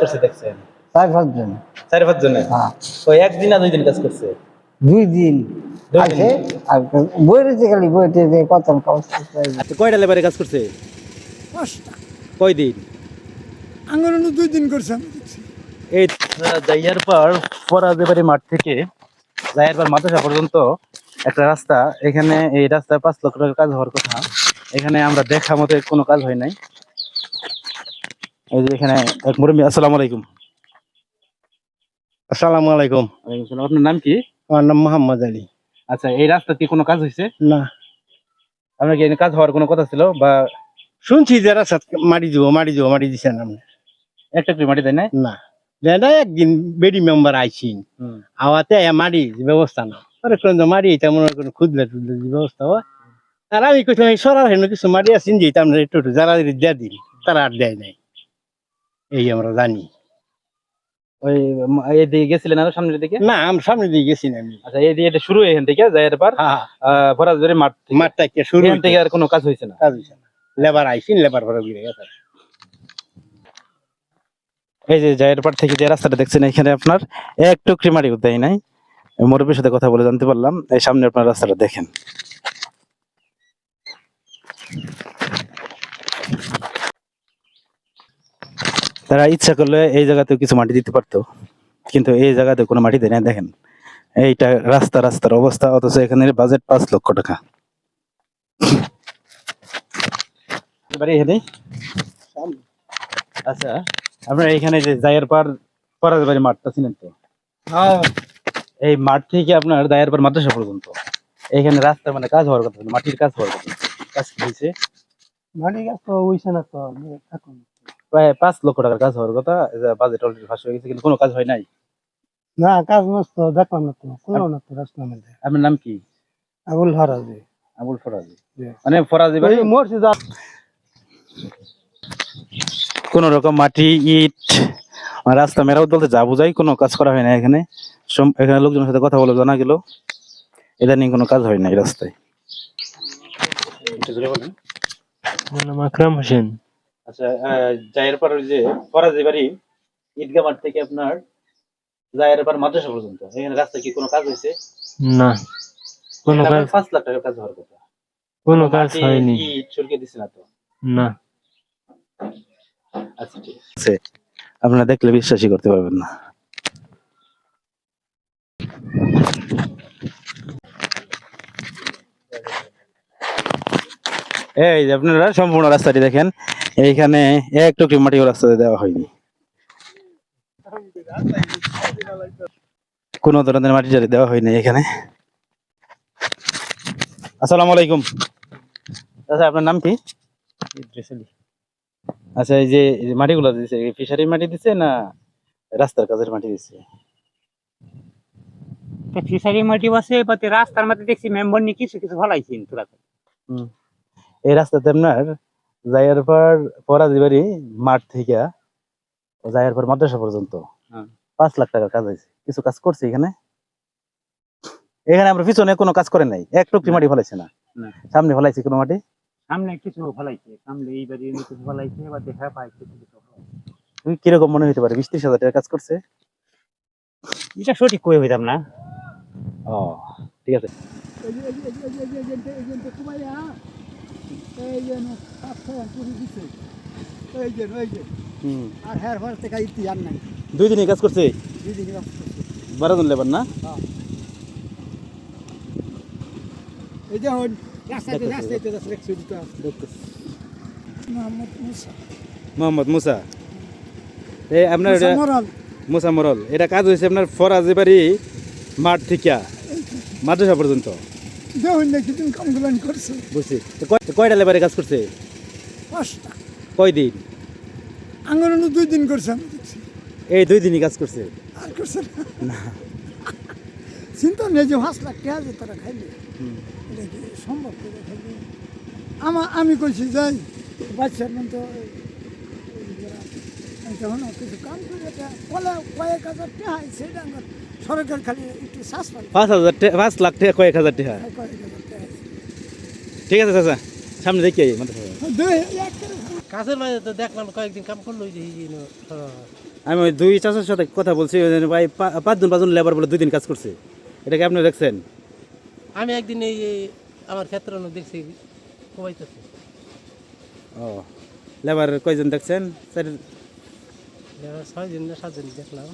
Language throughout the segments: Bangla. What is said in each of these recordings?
করছে দেখছেন? চার পাঁচজন চার পাঁচ জনে হ্যাঁ। ওই একদিন না দুই দিন কাজ করছে? দুই দিন। আছে আর বই রয়েছে খালি বইতে যে কত কাজ আচ্ছা কয়টা লেবারে কাজ করছে? পাঁচটা। কয় দিন? আঙ্গনে দুই দিন করছে আমি দেখছি। এই জাইয়ার পর পরাজেবাড়ি মাঠ থেকে জাইয়ার পর মাদ্রাসা পর্যন্ত একটা রাস্তা এখানে এই রাস্তায় পাঁচ লক্ষ টাকার কাজ হওয়ার কথা। এখানে আমরা দেখা মতো কোনো কাজ হয় নাই। এই যে এখানে এক মুরব্বী আসসালামু আলাইকুম। আসসালামু আলাইকুম। ওয়ালাইকুম আসসালাম। আপনার নাম কি? আমার নাম মোহাম্মদ আলী। আচ্ছা এই রাস্তা কি কোনো কাজ হয়েছে না। আপনার কি কাজ হওয়ার কোনো কথা ছিল বা শুনছি যারা সাত মারি দিব মারি দিব মারি দিছেন আপনি। একটা করে মাটি দেয় না। না দাদা একদিন বেডি মেম্বার আইছি। আওয়াতে মারি ব্যবস্থা না। পরে কোন মারি এটা মনে খুদলে টুদলে ব্যবস্থা হয়। আর আমি কইলাম এই সরার হেন কিছু মারি আসিন যে আমরা একটু একটু যারা দেয়া দিন। তারা আর দেয় নাই। এই আমরা জানি। ওই ম- এই দিকে গেছিলেন আরও সামনের দিকে? না আমি সামনে দিয়ে গেছি না আমি। আচ্ছা এই দিকে শুরু এখান থেকে জাইয়ার পর? হ্যাঁ ফরাজবাড়ি মাঠ থেকে। মাঠটা কে শুরু এখান থেকে আর কোনো কাজ হয়েছে না? কাজ হইছে না। লেবার আইসিন লেবার ভরে গিয়ে গেছে। এই যে জায়ের পাড় থেকে যে রাস্তাটা দেখছেন এখানে আপনার এক টুকরি মাটি দেয় নাই। মুরব্বীর সাথে কথা বলে জানতে পারলাম এই সামনে আপনার রাস্তাটা দেখেন। তারা ইচ্ছা করলে এই জায়গাতেও কিছু মাটি দিতে পারতো। কিন্তু এই জায়গাতে কোনো মাটি দেয় না দেখেন। এইটা রাস্তা রাস্তার অবস্থা অথচ এখানে বাজেট পাঁচ লক্ষ টাকা। এবারে এখানে আচ্ছা আপনার এখানে যে জায়ের পার পরাজ বাড়ি মাঠটা ছিলেন তো? হ্যাঁ। এই মাঠ থেকে আপনার দায়ের পার মাদ্রাসা পর্যন্ত। এখানে রাস্তা মানে কাজ হওয়ার কথা মাটির কাজ হওয়ার কথা। কাজ হয়েছে? মাটি গাছ তো হইছে না তো থাকুন। প্রায় পাঁচ লক্ষ টাকার কাজ হওয়ার কথা বাজেট অলরেডি ফাঁস হয়ে গেছে কিন্তু কোনো কাজ হয় নাই? না কাজ নষ্ট দেখলাম না তো কোনো না তো রাস্তার মধ্যে আপনার নাম কি? আগুল হারাজি আবুল ফরাজি। মানে ফরাজি বাড়ি? মসজিদ কোন রকম মাটি ইট আর রাস্তা মেরামত বলতে যা বুঝাই কোনো কাজ করা হয় না এখানে। এখানে লোকজনের সাথে কথা বলে জানা গেল এটা নিয়ে কোনো কাজ হয় না এই রাস্তায় আকরাম হোসেন। আচ্ছা জায়ের পার ওই যে ফরাজি বাড়ি ঈদগাহ মাঠ থেকে আপনার জায়ের পার মাদ্রাসা পর্যন্ত। এখানে রাস্তায় কি কোনো কাজ হয়েছে? না কোনো কাজ আপনার পাঁচ লাখ টাকার কাজ হওয়ার কথা। কোনো কাজ হয়নি। সরকে দিচ্ছে না তো? না। আচ্ছা ঠিক আছে। আপনারা দেখলে বিশ্বাসই করতে পারবেন না। এই যে আপনারা সম্পূর্ণ রাস্তাটি দেখেন। এইখানে এক টুকরি মাটিও রাস্তা দেওয়া হয়নি। কোন ধরনের মাটি জারি দেওয়া হয়নি এখানে। আসসালামু আলাইকুম। আচ্ছা আপনার নাম কি? আচ্ছা এই যে মাটিগুলো দিছে ফিশারি মাটি দিছে না রাস্তার কাজের মাটি দিছে? ফিশারি মাটি বসে রাস্তার মধ্যে দেখছি মেম্বার নিয়ে কিছু কিছু তোরা। এই রাস্তাতে আপনার জায়ার পর পরাজি বাড়ি মাঠ থেকে জায়ার পর মাদ্রাসা পর্যন্ত হ্যাঁ। পাঁচ লাখ টাকার কাজ হয়েছে কিছু কাজ করছে এখানে এখানে আমরা পিছনে কোনো কাজ করে নাই এক টুকরি মাটি ফলাইছে না না। সামনে ফলাইছে কোনো মাটি সামনে কিছু ফলাইছে সামনে এই বাড়ি কিছু ফলাইছে এবার দেখা পাই কিছু কিছু তুমি কীরকম মনে হতে পারে বিশ ত্রিশ হাজার কাজ করছে এটা সঠিক কই হইতাম না ও ঠিক আছে এই যে সাতশো দিছে। এই যে এই যে। আর হ্যার হ্যার থেকে ইতি আর নাই। দুই দিনে কাজ করছে? দুই দিন বারো জন লেবার না? এই যে হন রাস্তাতে রাস্তাতে রাস্তা একশো দিতে মোহাম্মদ মুসা। মোহাম্মদ মুসা। এই আপনার মুসা মরল। এটা কাজ হয়েছে আপনার ফরাজি বাড়ি মাঠ থেকে মাদ্রাসা পর্যন্ত। দেখুন দেখি তুমি করছ বুঝছি তো কয়- কয়টা লেবারে কাজ করছে পাঁচটা কয় দিন আঙ্গনে দুই দিন করছে আমি দেখছি এই দুই দিনই কাজ করছে আর করছে না চিন্তা নেই যে পাঁচ লাখ টাকা যে তারা খাইলে এটা কি সম্ভব করে খাইলে আমার আমি কইছি যাই বাচ্চার তখন কিছু কাম করে এটা কলা কয়েক হাজার টাকা সেটা আমার সরকার খালি একটু শ্বাস পাঁচ হাজার টাকা পাঁচ লাখ টাকা কয়েক হাজার টাকা টাকা ঠিক আছে চাচা। সামনে দেখি দুই কাজের মাঝে তো দেখলাম কয়েকদিন কাম করল আমি ওই দুই চাষের সাথে কথা বলছি ভাই পাঁচজন পাঁচজন লেবার বলে দুই দিন কাজ করছে। এটাকে আপনি দেখছেন? আমি একদিন এই আমার ক্ষেত্রে দেখছি কমাইতেছে ও লেবার কয়জন দেখছেন? চারি- ছয় দিন না সাত দিন দেখলাম।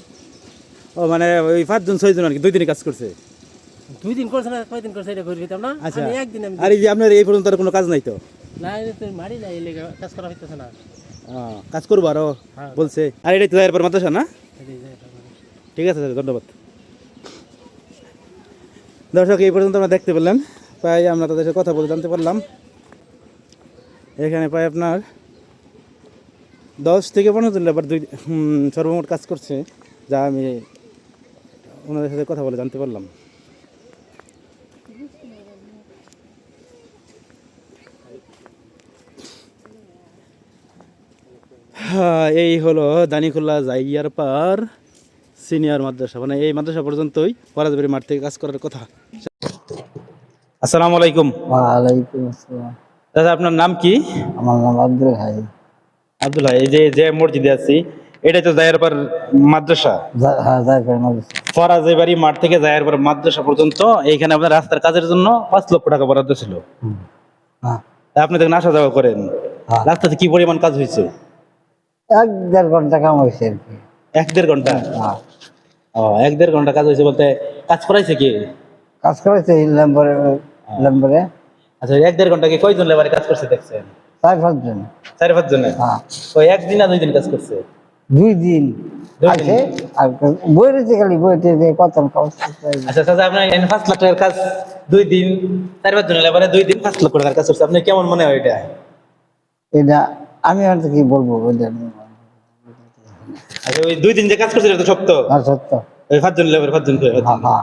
ও মানে ওই পাঁচজন ছয়জন আর কি দুই দিনে কাজ করছে? দুই দিন করছে না কয়দিন করছে এটা করে দিতাম না। আচ্ছা। আমি একদিন আমি আর এই যে আপনার এই পর্যন্ত আর কোনো কাজ নাই তো? না তো মারি না এই লেগে কাজ করা হইতেছে না। ও, কাজ করব আরও হ্যাঁ। বলছে। আর এটাই তো এরপর মাদ্রাসা না? ঠিক আছে স্যার ধন্যবাদ। দর্শক এই পর্যন্ত আমরা দেখতে পেলাম। প্রায় আমরা তাদের সাথে কথা বলে জানতে পারলাম। এখানে প্রায় আপনার দশ থেকে পনেরো জন লেবার দুই সর্বমোট কাজ করছে যা আমি ওনাদের সাথে কথা বলে জানতে পারলাম। হ্যাঁ, এই হলো দানিকুল্লা জাইয়ার পার সিনিয়র মাদ্রাসা। মানে এই মাদ্রাসা পর্যন্তই পরাজবাড়ি মাঠ থেকে কাজ করার কথা। আসসালামু আলাইকুম। ওয়ালাইকুম আসসালাম। দাদা আপনার নাম কি? আমার নাম আব্দুল হাই। আব্দুল্লাহ এই যে যে মসজিদে আছি এটাই তো জায়েরপার মাদ্রাসা। হ্যাঁ মাঠ থেকে জায়েরপার মাদ্রাসা পর্যন্ত এইখানে আপনার রাস্তার কাজের জন্য পাঁচ লক্ষ টাকা বরাদ্দ ছিল। হ্যাঁ। আপনি দেখেন আসা যাওয়া করেন। হ্যাঁ। রাস্তাতে কি পরিমাণ কাজ হয়েছে? এক দেড় ঘণ্টা কাম হয়েছে আর কি। এক দেড় ঘণ্টা? হ্যাঁ ও এক দেড় ঘণ্টা কাজ হয়েছে বলতে কাজ করাইছে কি? কাজ লেম্বরে লেম্বরে। আচ্ছা এক দেড় ঘণ্টা কি কয়জন লেবারে কাজ করছে দেখছেন? চার পাঁচজন। চার পাঁচ জনে হ্যাঁ ওই একদিন না দুই দিন কাজ করছে? দুই দিন আছে আর বই রয়েছে খালি বইতে যে কত কাজ আচ্ছা আপনার এখানে পাঁচ লাখ টাকার কাজ দুই দিন চার পাঁচ জন লেবারে দুই দিন পাঁচ লক্ষ টাকার কাজ করছে আপনি কেমন মনে হয় এটা? এটা আমি আর কি বলব। আচ্ছা ওই দুই দিন যে কাজ করছে এটা তো সত্য। আর সত্য। ওই পাঁচজন লেবার পাঁচজন করে। হ্যাঁ হ্যাঁ।